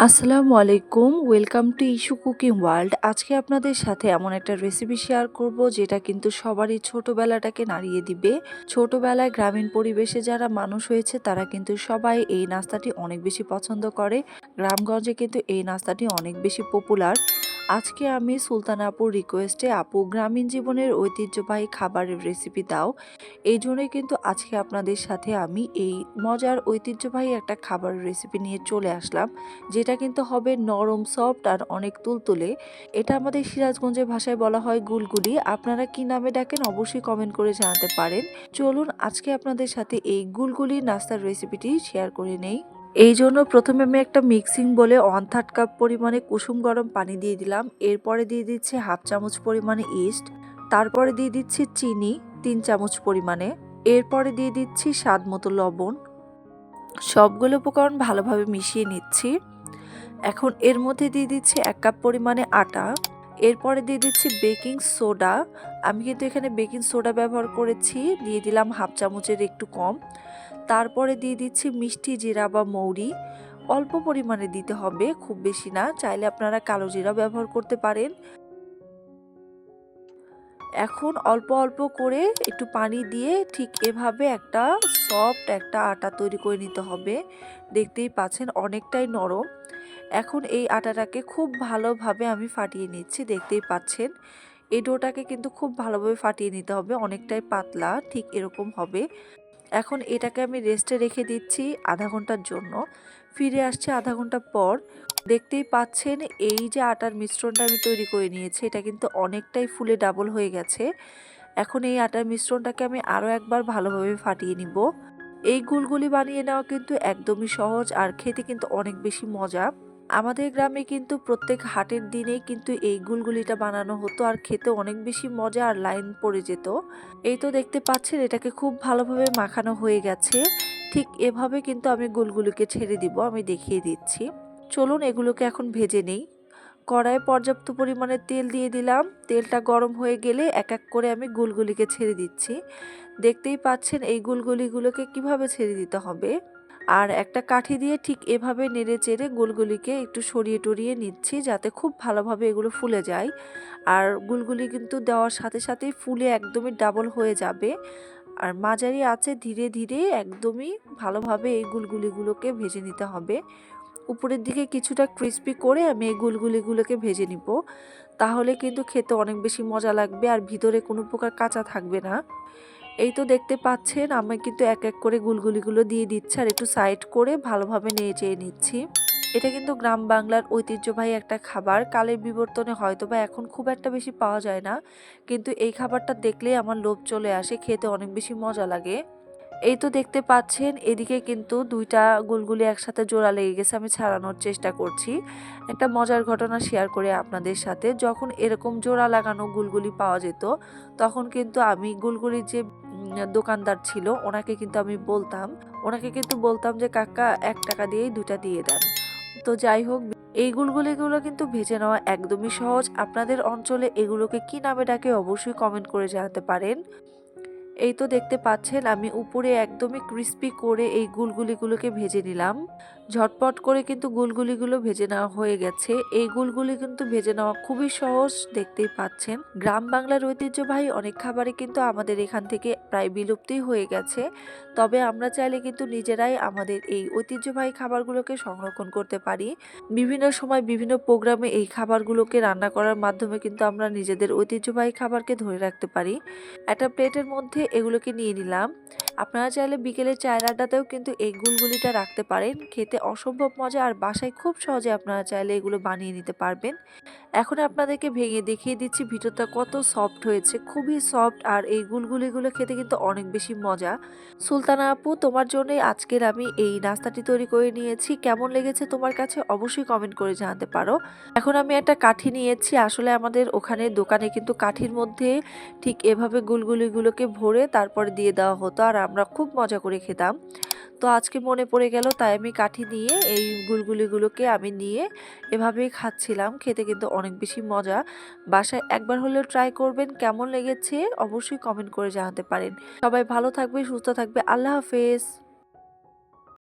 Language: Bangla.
আসসালামু আলাইকুম, welcome to issue cooking world. আজকে আপনাদের সাথে এমন একটা রেসিপি শেয়ার করব, যেটা কিন্তু সবারই ছোটবেলাটাকে নাড়িয়ে দিবে। ছোটবেলায় গ্রামীণ পরিবেশে যারা মানুষ হয়েছে, তারা কিন্তু সবাই এই নাস্তাটি অনেক বেশি পছন্দ করে। গ্রামগঞ্জে কিন্তু এই নাস্তাটি অনেক বেশি পপুলার আজকে আমি সুলতানা আপুর রিকোয়েস্টে আপু গ্রামীণ জীবনের ঐতিহ্যবাহী খাবারের রেসিপি দাও। এই জন্যই কিন্তু আজকে আপনাদের সাথে আমি এই মজার ঐতিহ্যবাহী একটা খাবারের রেসিপি নিয়ে চলে আসলাম, যেটা কিন্তু হবে নরম সফট আর অনেক তুলতুলে। এটা আমাদের সিরাজগঞ্জের ভাষায় বলা হয় গুলগুলি। আপনারা কি নামে ডাকেন অবশ্যই কমেন্ট করে জানাতে পারেন। চলুন আজকে আপনাদের সাথে এই গুলগুলি নাস্তার রেসিপিটি শেয়ার করে নেই। এই জন্য প্রথমে আমি একটা মিক্সিং বলে ওয়ান থার্ড কাপ পরিমাণে কুসুম গরম পানি দিয়ে দিলাম। এরপরে দিয়ে দিচ্ছি হাফ চামচ পরিমাণে ইস্ট। তারপরে দিয়ে দিচ্ছি চিনি, তিন চামচ পরিমাণে। এরপরে দিয়ে দিচ্ছি স্বাদ মতো লবণ। সবগুলো উপকরণ ভালোভাবে মিশিয়ে নিচ্ছি। এখন এর মধ্যে দিয়ে দিচ্ছি এক কাপ পরিমাণে আটা। এরপরে দিয়ে দিচ্ছি বেকিং সোডা। আমি কিন্তু এখানে বেকিং সোডা ব্যবহার করেছি, দিয়ে দিলাম হাফ চামচের একটু কম। তারপরে দিয়ে দিচ্ছি মিষ্টি জিরা বা মৌরি। অল্প পরিমাণে দিতে হবে, খুব বেশি না, চাইলে আপনারা কালো জিরা ব্যবহার করতে পারেন। এখন অল্প অল্প করে একটু পানি দিয়ে ঠিক এভাবে একটা সফট একটা আটা তৈরি করে নিতে হবে। দেখতেই পাচ্ছেন অনেকটাই নরম। এখন এই আটাটাকে খুব ভালোভাবে আমি ফাটিয়ে নিচ্ছি, দেখতেই পাচ্ছেন। এই ডোটাকে কিন্তু খুব ভালোভাবে ফাটিয়ে নিতে হবে, অনেকটাই পাতলা, ঠিক এরকম হবে। এখন এটাকে আমি রেস্টে রেখে দিচ্ছি আধা ঘণ্টার জন্য। ফিরে আসছে আধা ঘণ্টা পর। দেখতেই পাচ্ছেন, এই যে আটার মিশ্রণটা আমি তৈরি করে নিয়েছি, এটা কিন্তু অনেকটাই ফুলে ডাবল হয়ে গেছে। এখন এই আটার মিশ্রণটাকে আমি আরও একবার ভালোভাবে ফাটিয়ে নিব। এই গুলগুলি বানিয়ে নেওয়া কিন্তু একদমই সহজ আর খেতে কিন্তু অনেক বেশি মজা। আমাদের গ্রামে কিন্তু প্রত্যেক হাটের দিনে কিন্তু এই গুলগুলিটা বানানো হতো আর খেতে অনেক বেশি মজা আর লাইন পড়ে যেত। এই তো দেখতে পাচ্ছেন, এটাকে খুব ভালোভাবে মাখানো হয়ে গেছে। ঠিক এভাবে কিন্তু আমি গুলগুলিকে ছেড়ে দিব, আমি দেখিয়ে দিচ্ছি। চলুন এগুলোকে এখন ভেজে নেই। কড়াইয়ে পর্যাপ্ত পরিমাণে তেল দিয়ে দিলাম। তেলটা গরম হয়ে গেলে এক এক করে আমি গুলগুলিকে ছেড়ে দিচ্ছি। দেখতেই পাচ্ছেন, এই গুলগুলিগুলোকে কীভাবে ছেড়ে দিতে হবে? আর একটা কাঠি দিয়ে ঠিক এভাবে নেড়ে চেড়ে গুলগুলিকে একটু সরিয়ে টরিয়ে নিচ্ছি যাতে খুব ভালোভাবে এগুলো ফুলে যায়। আর গুলগুলি কিন্তু দেওয়ার সাথে সাথেই ফুলে একদমই ডাবল হয়ে যাবে। আর মাঝারি আছে ধীরে ধীরে একদমই ভালোভাবে এই গুলগুলিগুলোকে ভেজে নিতে হবে। উপরের দিকে কিছুটা ক্রিস্পি করে আমি এই গুলগুলিগুলোকে ভেজে নিব। তাহলে কিন্তু খেতে অনেক বেশি মজা লাগবে আর ভিতরে কোনো প্রকার কাঁচা থাকবে না। এই তো দেখতে পাচ্ছেন, আমি কিন্তু এক এক করে গুলগুলিগুলো দিয়ে দিচ্ছি আর একটু সাইড করে ভালোভাবে নিয়ে চেয়ে নিচ্ছি। এটা কিন্তু গ্রাম বাংলার ঐতিহ্যবাহী একটা খাবার। কালের বিবর্তনে হয়তো বা এখন খুব একটা বেশি পাওয়া যায় না, কিন্তু এই খাবারটা দেখলেই আমার লোভ চলে আসে, খেতে অনেক বেশি মজা লাগে। এই তো দেখতে পাচ্ছেন, এদিকে কিন্তু দুইটা গুলগুলি একসাথে জোড়া লেগে গেছে, আমি ছাড়ানোর চেষ্টা করছি। একটা মজার ঘটনা শেয়ার করে আপনাদের সাথে। যখন এরকম জোড়া লাগানো গুলগুলি পাওয়া যেত, তখন কিন্তু আমি গুলগুলির যে দোকানদার ছিল, ওনাকে কিন্তু আমি বলতাম। ওনাকে কিন্তু বলতাম যে, কাকা, এক টাকা দিয়েই দুটা দিয়ে দেন। তো যাই হোক, এই গুলগুলিগুলো কিন্তু ভেজে নেওয়া একদমই সহজ। আপনাদের অঞ্চলে এগুলোকে কি নামে ডাকে অবশ্যই কমেন্ট করে জানাতে পারেন। এই তো দেখতে পাচ্ছেন, আমি উপরে একদমই ক্রিস্পি করে এই গুলগুলিগুলোকে ভেজে নিলাম। ঝটপট করে কিন্তু গুলগুলিগুলো ভেজে নেওয়া হয়ে গেছে। এই গুলগুলি কিন্তু ভেজে নেওয়া খুবই সহজ, দেখতেই পাচ্ছেন। গ্রাম বাংলার ঐতিহ্যবাহী অনেক খাবারই কিন্তু আমাদের এখান থেকে প্রায় বিলুপ্তই হয়ে গেছে। তবে আমরা চাইলে কিন্তু নিজেরাই আমাদের এই ঐতিহ্যবাহী খাবারগুলোকে সংরক্ষণ করতে পারি। বিভিন্ন সময় বিভিন্ন প্রোগ্রামে এই খাবারগুলোকে রান্না করার মাধ্যমে কিন্তু আমরা নিজেদের ঐতিহ্যবাহী খাবারকে ধরে রাখতে পারি। একটা প্লেটের মধ্যে এগুলোকে নিয়ে নিলাম। আপনারা চাইলে বিকেলের চায়ের আড্ডাতেও কিন্তু এই গুলগুলিটা রাখতে পারেন। খেতে অসম্ভব মজা আর বাসায় খুব সহজে আপনারা চাইলে এগুলো বানিয়ে নিতে পারবেন। এখন আপনাদেরকে ভেঙে দেখিয়ে দিচ্ছি ভিতরটা কত সফট হয়েছে। খুবই সফট আর এই গুলগুলিগুলো খেতে কিন্তু অনেক বেশি মজা। সুলতানা আপু, তোমার জন্যই আজকের আমি এই নাস্তাটি তৈরি করে নিয়েছি। কেমন লেগেছে তোমার কাছে অবশ্যই কমেন্ট করে জানাতে পারো। এখন আমি একটা কাঠি নিয়েছি। আসলে আমাদের ওখানে দোকানে কিন্তু কাঠির মধ্যে ঠিক এভাবে গুলগুলিগুলোকে ভরে তারপরে দিয়ে দেওয়া হতো আর আমরা খুব মজা করে খেতাম। তো আজকে মনে পড়ে গেল, তাই আমি কাঠি নিয়ে এই গুলগুলিগুলোকে আমি নিয়ে এভাবেই খাচ্ছিলাম। খেতে কিন্তু অনেক বেশি মজা। বাসায় একবার হলেও ট্রাই করবেন, কেমন লেগেছে অবশ্যই কমেন্ট করে জানাতে পারেন। সবাই ভালো থাকবে সুস্থ থাকবে আল্লাহ হাফেজ।